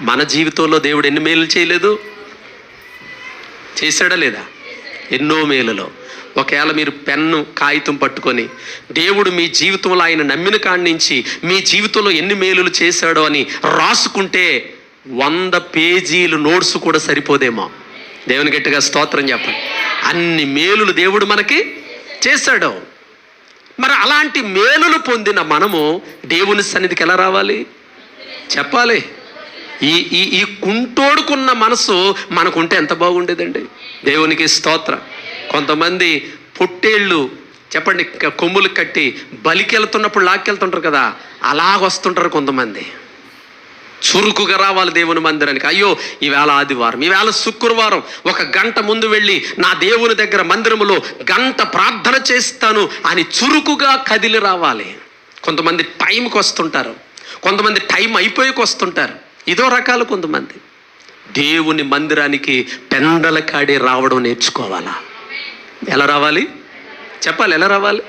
మన జీవితంలో దేవుడు ఎన్ని మేలు చేయలేదు? చేశాడా లేదా? ఎన్నో మేలులో. ఒకవేళ మీరు పెన్ను కాగితం పట్టుకొని దేవుడు మీ జీవితంలో ఆయన నమ్మిన కాడి నుంచి మీ జీవితంలో ఎన్ని మేలులు చేశాడో అని రాసుకుంటే వంద పేజీలు నోట్స్ కూడా సరిపోదేమో. దేవుని గట్టిగా స్తోత్రం చెప్పండి. అన్ని మేలులు దేవుడు మనకి చేశాడు. మరి అలాంటి మేలులు పొందిన మనము దేవుని సన్నిధికి ఎలా రావాలి? చెప్పాలి. ఈ ఈ ఈ కుంటోడుకున్న మనసు మనకుంటే ఎంత బాగుండేదండి? దేవునికి స్తోత్రం. కొంతమంది పొట్టేళ్ళు చెప్పండి కొమ్ములు కట్టి బలికెళ్తున్నప్పుడు లాక్కెళ్తుంటారు కదా అలాగొస్తుంటారు కొంతమంది. చురుకుగా రావాలి దేవుని మందిరానికి. అయ్యో ఈవేళ ఆదివారం ఈవేళ శుక్రవారం ఒక గంట ముందు వెళ్ళి నా దేవుని దగ్గర మందిరములో గంట ప్రార్థన చేస్తాను అని చురుకుగా కదిలి రావాలి. కొంతమంది టైంకి వస్తుంటారు కొంతమంది టైం అయిపోయాక వస్తుంటారు ఇదో రకాలు కొంతమంది. దేవుని మందిరానికి పెండల కాడే రావడం నేర్చుకోవాలా? ఎలా రావాలి? చెప్పాలి ఎలా రావాలి?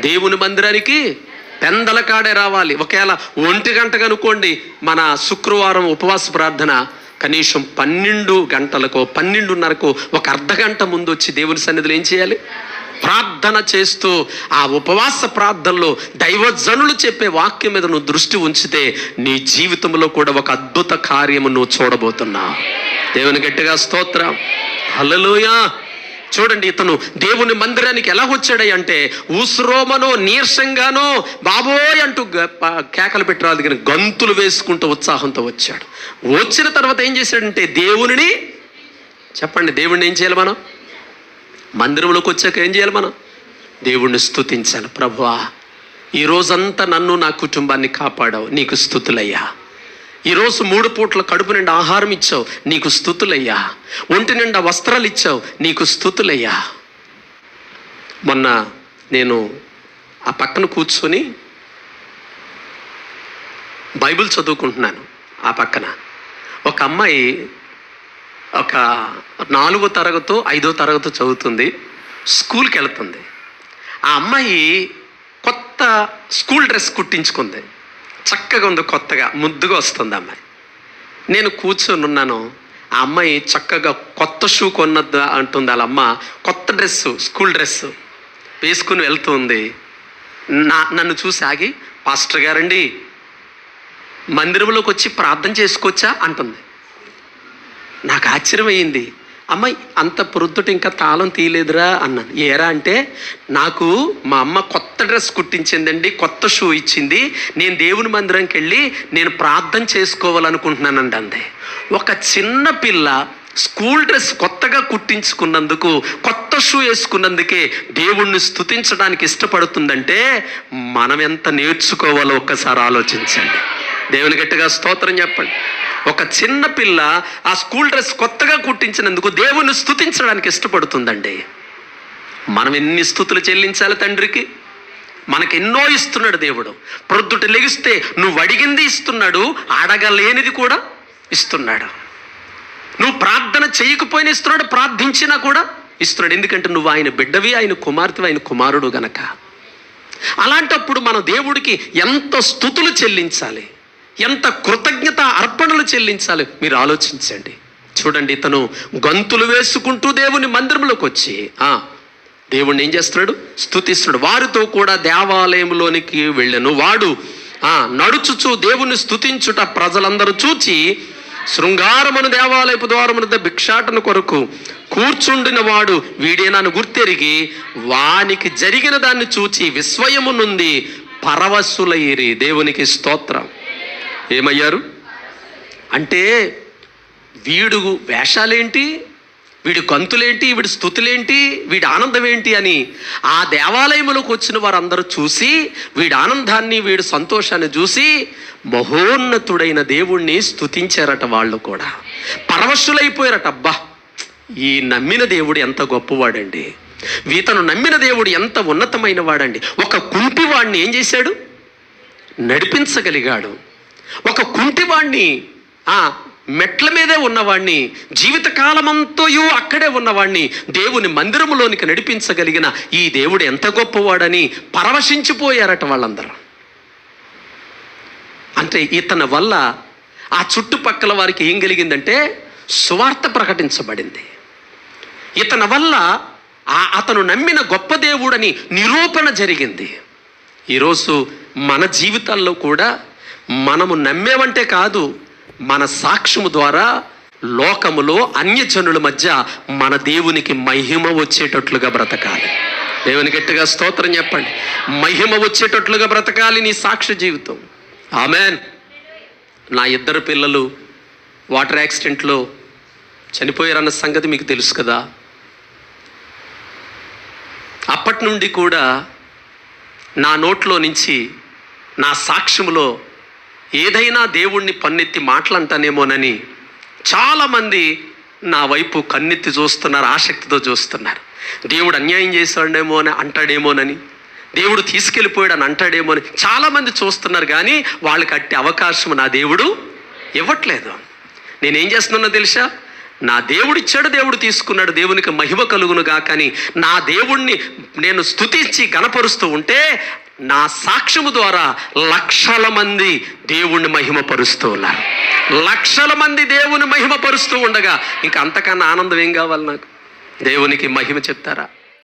దేవుని మందిరానికి పెందల కాడే రావాలి. ఒకవేళ ఒంటి గంట కనుకోండి మన శుక్రవారం ఉపవాస ప్రార్థన కనీసం పన్నెండు గంటలకు పన్నెండున్నరకు ఒక అర్ధ గంట ముందు వచ్చి దేవుని సన్నిధిలో ఏం చేయాలి? ప్రార్థన చేస్తూ ఆ ఉపవాస ప్రార్థనలో దైవజనులు చెప్పే వాక్యం మీద నువ్వు దృష్టి ఉంచితే నీ జీవితంలో కూడా ఒక అద్భుత కార్యము నువ్వు చూడబోతున్నా. దేవుని గట్టిగా స్తోత్రం. హలలుయా చూడండి ఇతను దేవుని మందిరానికి ఎలా వచ్చాడై అంటే ఊసురోమనో నీరసంగానో బాబోయ్ అంటూ కేకలు పెట్టరాదు కానీ గంతులు వేసుకుంటూ ఉత్సాహంతో వచ్చాడు. వచ్చిన తర్వాత ఏం చేశాడంటే దేవునిని చెప్పండి దేవుణ్ణి ఏం చేయాలి మనం? మందిరంలోకి వచ్చాక ఏం చేయాలి మనం? దేవుణ్ణి స్థుతించాలి ప్రభువా ఈ రోజంతా నన్ను నా కుటుంబాన్ని కాపాడావు. నీకు స్థుతులయ్యా. ఈరోజు మూడు పూట్ల కడుపు నిండా ఆహారం ఇచ్చావు. నీకు స్థుతులయ్యా. ఒంటి నిండా వస్త్రాలు ఇచ్చావు. నీకు స్థుతులయ్యా. మొన్న నేను ఆ పక్కన కూర్చొని బైబిల్ చదువుకుంటున్నాను. ఆ పక్కన ఒక అమ్మాయి ఒక నాలుగో తరగతో ఐదో తరగతో చదువుతుంది. స్కూల్కి వెళ్తుంది. ఆ అమ్మాయి కొత్త స్కూల్ డ్రెస్ కుట్టించుకుంది. చక్కగా ఉంది కొత్తగా ముద్దుగా వస్తుంది అమ్మాయి. నేను కూర్చొని ఉన్నాను. ఆ అమ్మాయి చక్కగా కొత్త షూ కొన్నద్దు అంటుంది వాళ్ళ అమ్మ. కొత్త డ్రెస్సు స్కూల్ డ్రెస్ వేసుకుని వెళ్తుంది. నా నన్ను చూసి ఆగి పాస్టర్ గారండి మందిరంలోకి వచ్చి ప్రార్థన చేసుకోవచ్చా? అంటుంది. నాకు ఆశ్చర్యమైంది. అమ్మాయి అంత ప్రొద్దుట ఇంకా తాళం తీయలేదురా అన్నాను ఏరా అంటే నాకు మా అమ్మ కొత్త డ్రెస్ కుట్టించిందండి కొత్త షూ ఇచ్చింది. నేను దేవుని మందిరంకి వెళ్ళి నేను ప్రార్థన చేసుకోవాలనుకుంటున్నానండి అంది. ఒక చిన్న పిల్ల స్కూల్ డ్రెస్ కొత్తగా కుట్టించుకున్నందుకు కొత్త షూ వేసుకున్నందుకే దేవుణ్ణి స్తుతించడానికి ఇష్టపడుతుందంటే మనం ఎంత నేర్చుకోవాలో ఒక్కసారి ఆలోచించండి. దేవుని గట్టిగా స్తోత్రం చెప్పండి. ఒక చిన్న పిల్ల ఆ స్కూల్ డ్రెస్ కొత్తగా కుట్టించినందుకు దేవుని స్థుతించడానికి ఇష్టపడుతుందండి. మనం ఎన్ని స్థుతులు చెల్లించాలి తండ్రికి? మనకి ఎన్నో ఇస్తున్నాడు దేవుడు. ప్రొద్దుట లెగిస్తే నువ్వు అడిగింది ఇస్తున్నాడు అడగలేనిది కూడా ఇస్తున్నాడు. నువ్వు ప్రార్థన చేయకపోయినా ఇస్తున్నాడు ప్రార్థించినా కూడా ఇస్తున్నాడు. ఎందుకంటే నువ్వు ఆయన బిడ్డవి ఆయన కుమార్తెవి ఆయన కుమారుడు గనక. అలాంటప్పుడు మనం దేవుడికి ఎంత స్థుతులు చెల్లించాలి? ఎంత కృతజ్ఞత అర్పణలు చెల్లించాలి? మీరు ఆలోచించండి. చూడండి తను గంతులు వేసుకుంటూ దేవుని మందిరంలోకి వచ్చి దేవుణ్ణి ఏం చేస్తున్నాడు? స్థుతిస్తున్నాడు వారితో కూడా దేవాలయంలోనికి వెళ్ళను. వాడు నడుచుచు దేవుని స్తుతించుట ప్రజలందరూ చూచి శృంగారమును దేవాలయపు ద్వారమున భిక్షాటన కొరకు కూర్చుండిన వాడు వీడేనాను గుర్తెరిగి వానికి జరిగిన దాన్ని చూచి విస్వయమునుంది పరవశులయ్యిరి దేవునికి స్తోత్రం. ఏమయ్యారు? అంటే వీడు వేషాలేంటి? వీడి గంతులేంటి వీడి స్థుతులేంటి? వీడి ఆనందం ఏంటి అని ఆ దేవాలయములకు వచ్చిన వారందరూ చూసి వీడి ఆనందాన్ని వీడి సంతోషాన్ని చూసి మహోన్నతుడైన దేవుణ్ణి స్థుతించారట వాళ్ళు కూడా. పరవశులైపోయారట అబ్బా! ఈ నమ్మిన దేవుడు ఎంత గొప్పవాడండి. వీతను నమ్మిన దేవుడు ఎంత ఉన్నతమైన వాడండి ఒక కుంటివాడిని ఏం చేశాడు? నడిపించగలిగాడు. ఒక కుంటివాణ్ణి ఆ మెట్ల మీదే ఉన్నవాణ్ణి జీవితకాలమంతయు అక్కడే ఉన్నవాణ్ణి దేవుని మందిరములోనికి నడిపించగలిగిన ఈ దేవుడు ఎంత గొప్పవాడని పరవశించిపోయారట వాళ్ళందరూ. అంటే ఇతని వల్ల ఆ చుట్టుపక్కల వారికి ఏం కలిగిందంటే సువార్త ప్రకటించబడింది. ఇతని వల్ల ఆ అతను నమ్మిన గొప్ప దేవుడని నిరూపణ జరిగింది. ఈరోజు మన జీవితాల్లో కూడా మనము నమ్మేవంటే కాదు మన సాక్ష్యము ద్వారా లోకములో అన్యజనుల మధ్య మన దేవునికి మహిమ వచ్చేటట్లుగా బ్రతకాలి. దేవుని గట్టిగా స్తోత్రం చెప్పండి. మహిమ వచ్చేటట్లుగా బ్రతకాలి నీ సాక్ష్య జీవితం. ఆమెన్. నా ఇద్దరు పిల్లలు వాటర్ యాక్సిడెంట్లో చనిపోయారన్న సంగతి మీకు తెలుసు కదా. అప్పటి నుండి కూడా నా నోట్లో నుంచి నా సాక్ష్యములో ఏదైనా దేవుణ్ణి పన్నెత్తి మాటలంటానేమోనని చాలామంది నా వైపు కన్నెత్తి చూస్తున్నారు ఆసక్తితో చూస్తున్నారు. దేవుడు అన్యాయం చేశాడేమో అని అంటాడేమోనని దేవుడు తీసుకెళ్ళిపోయాడు అని అంటాడేమో అని చాలామంది చూస్తున్నారు కానీ వాళ్ళకి అట్టి అవకాశం నా దేవుడు ఇవ్వట్లేదు. నేనేం చేస్తున్నానో తెలుసా? నా దేవుడు ఇచ్చాడు దేవుడు తీసుకున్నాడు దేవునికి మహిమ కలుగును కానీ నా దేవుణ్ణి నేను స్తుతించి గణపరుస్తూ ఉంటే నా సాక్ష్యము ద్వారా లక్షల మంది దేవుణ్ణి మహిమపరుస్తూ ఉన్నారు. లక్షల మంది దేవుని మహిమపరుస్తూ ఉండగా ఇంకా అంతకన్నా ఆనందం ఏం కావాలి నాకు? దేవునికి మహిమ చెప్తారా?